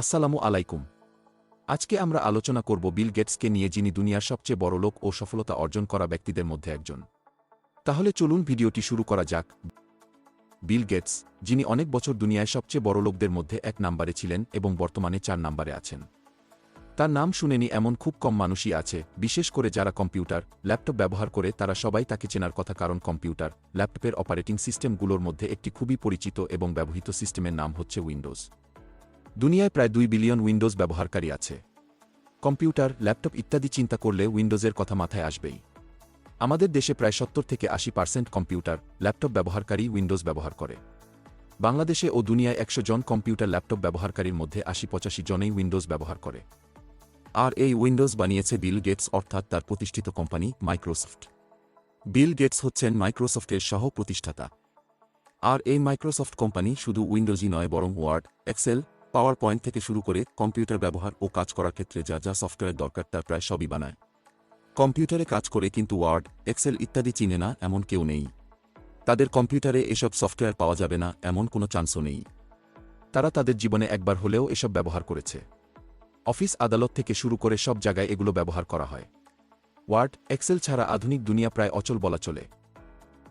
আসসালামু আলাইকুম। আজকে আমরা আলোচনা করব বিল গেটসকে নিয়ে যিনি দুনিয়ার সবচেয়ে বড় লোক ও সফলতা অর্জন করা ব্যক্তিদের মধ্যে একজন। তাহলে চলুন ভিডিওটি শুরু করা যাক। বিল গেটস, যিনি অনেক বছর দুনিয়ায় সবচেয়ে বড় লোকদের মধ্যে এক নাম্বারে ছিলেন এবং বর্তমানে চার নাম্বারে আছেন। তার নাম শুনেনি এমন খুব কম মানুষই আছে, বিশেষ করে যারা কম্পিউটার, ল্যাপটপ ব্যবহার করে তারা সবাই তাকে চেনার কথা কারণ কম্পিউটার, ল্যাপটপের অপারেটিং সিস্টেমগুলোর মধ্যে একটি খুবই পরিচিত এবং ব্যবহৃত সিস্টেমের নাম হচ্ছে উইন্ডোজ। দুনিয়ায় প্রায় দুই বিলিয়ন উইন্ডোজ ব্যবহারকারী আছে। কম্পিউটার, ল্যাপটপ ইত্যাদি চিন্তা করলে উইন্ডোজের কথা মাথায় আসবেই। আমাদের দেশে প্রায় সত্তর থেকে আশি পার্সেন্ট কম্পিউটার, ল্যাপটপ ব্যবহারকারী উইন্ডোজ ব্যবহার করে। বাংলাদেশে ও দুনিয়ায় একশো জন কম্পিউটার, ল্যাপটপ ব্যবহারকারীর মধ্যে আশি পঁচাশি জনেই উইন্ডোজ ব্যবহার করে। আর এই উইন্ডোজ বানিয়েছে বিল গেটস অর্থাৎ তার প্রতিষ্ঠিত কোম্পানি মাইক্রোসফট। বিল গেটস হচ্ছেন মাইক্রোসফটের সহ প্রতিষ্ঠাতা আর এই মাইক্রোসফট কোম্পানি শুধু উইন্ডোজই নয়, বরং ওয়ার্ড, এক্সেল পাওয়ার পয়েন্ট থেকে শুরু করে কম্পিউটার ব্যবহার ও কাজ করার ক্ষেত্রে যা যা সফটওয়্যার দরকার তার প্রায় সবই বানায়। কম্পিউটারে কাজ করে কিন্তু ওয়ার্ড এক্সেল ইত্যাদি চিনে না এমন কেউ নেই। তাদের কম্পিউটারে এসব সফটওয়্যার পাওয়া যাবে না এমন কোনো চান্সও নেই। তারা তাদের জীবনে একবার হলেও এসব ব্যবহার করেছে। অফিস আদালত থেকে শুরু করে সব জায়গায় এগুলো ব্যবহার করা হয়। ওয়ার্ড এক্সেল ছাড়া আধুনিক দুনিয়া প্রায় অচল বলা চলে।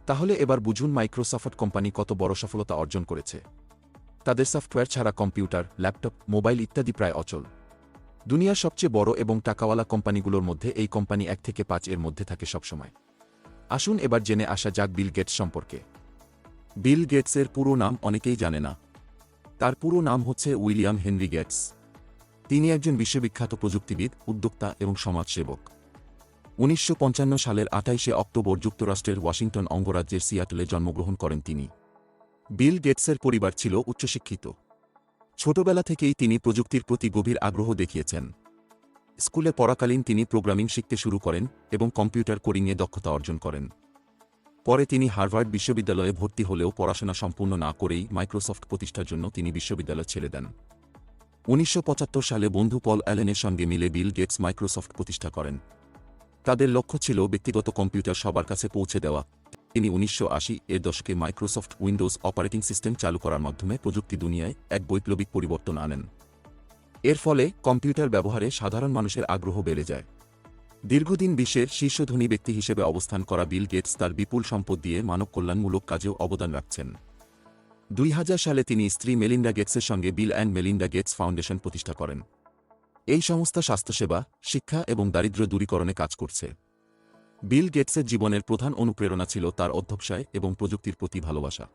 তাহলে এবার বুঝুন মাইক্রোসফট কোম্পানি কত বড় সফলতা অর্জন করেছে। তাদের সফটওয়্যার ছাড়া কম্পিউটার, ল্যাপটপ, মোবাইল ইত্যাদি প্রায় অচল। দুনিয়ার সবচেয়ে বড় এবং টাকাওয়ালা কোম্পানিগুলোর মধ্যে এই কোম্পানি এক থেকে পাঁচ এর মধ্যে থাকে সবসময়। আসুন এবার জেনে আসা যাক বিল গেটস সম্পর্কে। বিল গেটসের পুরো নাম অনেকেই জানে না। তার পুরো নাম হচ্ছে উইলিয়াম হেনরি গেটস। তিনি একজন বিশ্ববিখ্যাত প্রযুক্তিবিদ, উদ্যোক্তা এবং সমাজসেবক। উনিশশো পঞ্চান্ন সালের আঠাইশে অক্টোবর যুক্তরাষ্ট্রের ওয়াশিংটন অঙ্গরাজ্যের সিয়াটলে জন্মগ্রহণ করেন তিনি। বিল গেটসের পরিবার ছিল উচ্চশিক্ষিত। ছোটবেলা থেকেই তিনি প্রযুক্তির প্রতি গভীর আগ্রহ দেখিয়েছেন। স্কুলে পড়াকালীন তিনি প্রোগ্রামিং শিখতে শুরু করেন এবং কম্পিউটার কোডিংয়ে দক্ষতা অর্জন করেন। পরে তিনি হার্ভার্ড বিশ্ববিদ্যালয়ে ভর্তি হলেও পড়াশোনা সম্পূর্ণ না করেই মাইক্রোসফট প্রতিষ্ঠার জন্য তিনি বিশ্ববিদ্যালয় ছেড়ে দেন। উনিশশো পঁচাত্তর সালে বন্ধু পল অ্যালেনের সঙ্গে মিলে বিল গেটস মাইক্রোসফট প্রতিষ্ঠা করেন। তাদের লক্ষ্য ছিল ব্যক্তিগত কম্পিউটার সবার কাছে পৌঁছে দেওয়া। তিনি উনিশশো আশি এর দশকে মাইক্রোসফট উইন্ডোজ অপারেটিং সিস্টেম চালু করার মাধ্যমে প্রযুক্তি দুনিয়ায় এক বৈপ্লবিক পরিবর্তন আনেন। এর ফলে কম্পিউটার ব্যবহারে সাধারণ মানুষের আগ্রহ বেড়ে যায়। দীর্ঘদিন বিশ্বের শীর্ষ ধনী ব্যক্তি হিসেবে অবস্থান করা বিল গেটস তার বিপুল সম্পদ দিয়ে মানব কল্যাণমূলক কাজেও অবদান রাখছেন। দুই হাজার সালে তিনি স্ত্রী মেলিন্ডা গেটসের সঙ্গে Bill and Melinda Gates foundation প্রতিষ্ঠা করেন। এই সংস্থা স্বাস্থ্যসেবা, শিক্ষা এবং দারিদ্র্য দূরীকরণে কাজ করছে। বিল গেটসের জীবনের প্রধান অনুপ্রেরণা ছিল তার অধ্যবসায় এবং প্রযুক্তির প্রতি ভালোবাসা।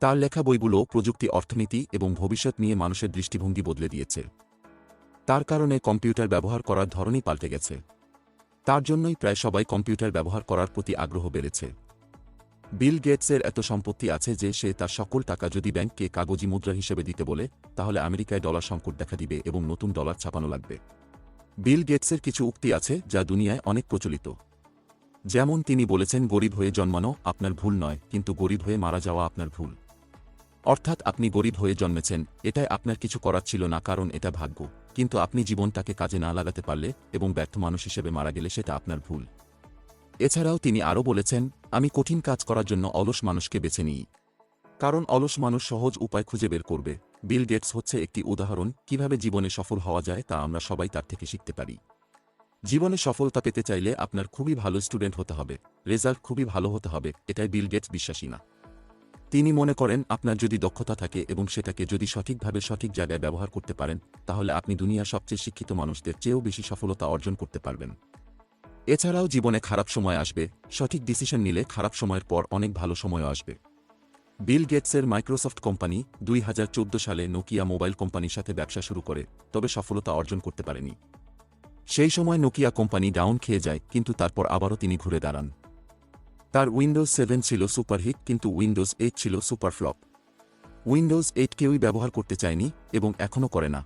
তার লেখা বইগুলো প্রযুক্তি, অর্থনীতি এবং ভবিষ্যৎ নিয়ে মানুষের দৃষ্টিভঙ্গি বদলে দিয়েছে। তার কারণে কম্পিউটার ব্যবহার করার ধরনই পাল্টে গেছে। তার জন্যই প্রায় সবাই কম্পিউটার ব্যবহার করার প্রতি আগ্রহ বেড়েছে। বিল গেটসের এত সম্পত্তি আছে যে সে তার সকল টাকা যদি ব্যাংককে কাগজি মুদ্রা হিসেবে দিতে বলে, তাহলে আমেরিকায় ডলার সংকট দেখা দিবে এবং নতুন ডলার ছাপানো লাগবে। বিল গেটসের কিছু উক্তি আছে যা দুনিয়ায় অনেক প্রচলিত। যেমন তিনি বলেছেন, গরিব হয়ে জন্মানো আপনার ভুল নয়, কিন্তু গরিব হয়ে মারা যাওয়া আপনার ভুল। অর্থাৎ আপনি গরিব হয়ে জন্মেছেন, এটাই আপনার কিছু করার ছিল না, কারণ এটা ভাগ্য। কিন্তু আপনি জীবনটাকে কাজে না লাগাতে পারলে এবং ব্যর্থ মানুষ হিসেবে মারা গেলে সেটা আপনার ভুল। এছাড়াও তিনি আরও বলেছেন, আমি কঠিন কাজ করার জন্য অলস মানুষকে বেছে নিই। কারণ অলস মানুষ সহজ উপায় খুঁজে বের করবে। বিল গেটস হচ্ছে একটি উদাহরণ, কীভাবে জীবনে সফল হওয়া যায় তা আমরা সবাই তার থেকে শিখতে পারি। জীবনে সফলতা পেতে চাইলে আপনার খুবই ভালো স্টুডেন্ট হতে হবে। রেজাল্ট খুবই ভালো হতে হবে, এটাই বিল গেটস বিশ্বাসী না। তিনি মনে করেন, আপনার যদি দক্ষতা থাকে এবং সেটাকে যদি সঠিকভাবে সঠিক জায়গায় ব্যবহার করতে পারেন, তাহলে আপনি দুনিয়ার সবচেয়ে শিক্ষিত মানুষদের চেয়েও বেশি সফলতা অর্জন করতে পারবেন। এছাড়াও জীবনে খারাপ সময় আসবে, সঠিক ডিসিশন নিলে খারাপ সময়ের পর অনেক ভালো সময়ও আসবে। বিল গেটসের মাইক্রোসফট কোম্পানি দুই হাজার চৌদ্দ সালে নোকিয়া মোবাইল কোম্পানির সাথে ব্যবসা শুরু করে, তবে সফলতা অর্জন করতে পারেনি। সেই সময় নোকিয়া কোম্পানি ডাউন খেয়ে যায়, কিন্তু তারপর আবারও তিনি ঘুরে দাঁড়ান। তার উইন্ডোজ সেভেন ছিল সুপারহিট, কিন্তু উইন্ডোজ এইট ছিল সুপারফ্লপ। উইন্ডোজ এইট কেউই ব্যবহার করতে চায়নি এবং এখনও করে না।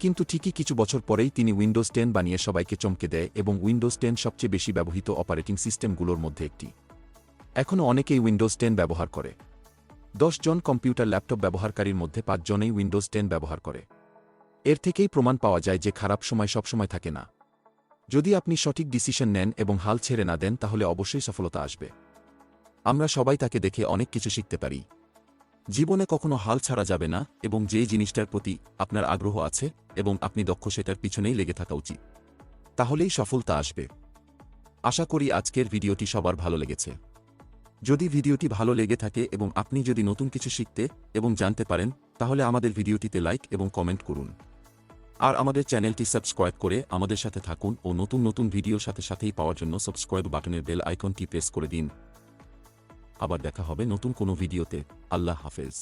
কিন্তু ঠিকই কিছু বছর পরেই তিনি উইন্ডোজ টেন বানিয়ে সবাইকে চমকে দেয় এবং উইন্ডোজ টেন সবচেয়ে বেশি ব্যবহৃত অপারেটিং সিস্টেমগুলোর মধ্যে একটি। এখনও অনেকেই উইন্ডোজ টেন ব্যবহার করে। দশ জন কম্পিউটার ল্যাপটপ ব্যবহারকারীর মধ্যে পাঁচজনেই উইন্ডোজ টেন ব্যবহার করে। এর থেকেই প্রমাণ পাওয়া যায় যে খারাপ সময় সবসময় থাকে না। যদি আপনি সঠিক ডিসিশন নেন এবং হাল ছেড়ে না দেন, তাহলে অবশ্যই সফলতা আসবে। আমরা সবাই তাকে দেখে অনেক কিছু শিখতে পারি। জীবনে কখনো হাল ছাড়া যাবে না এবং যে জিনিসটার প্রতি আপনার আগ্রহ আছে এবং আপনি দক্ষ, সেটার পিছনেই লেগে থাকা উচিত। তাহলেই সফলতা আসবে। আশা করি আজকের ভিডিওটি সবার ভালো লেগেছে। যদি ভিডিওটি ভালো লেগে থাকে এবং আপনি যদি নতুন কিছু শিখতে এবং জানতে পারেন, তাহলে আমাদের ভিডিওটিতে লাইক এবং কমেন্ট করুন। আর আমাদের চ্যানেলটি সাবস্ক্রাইব করে আমাদের সাথে থাকুন ও নতুন নতুন ভিডিওর সাথে সাথেই পাওয়ার জন্য সাবস্ক্রাইব বাটনের বেল আইকনটি প্রেস করে দিন। আবার দেখা হবে নতুন কোনো ভিডিওতে। আল্লাহ হাফেজ।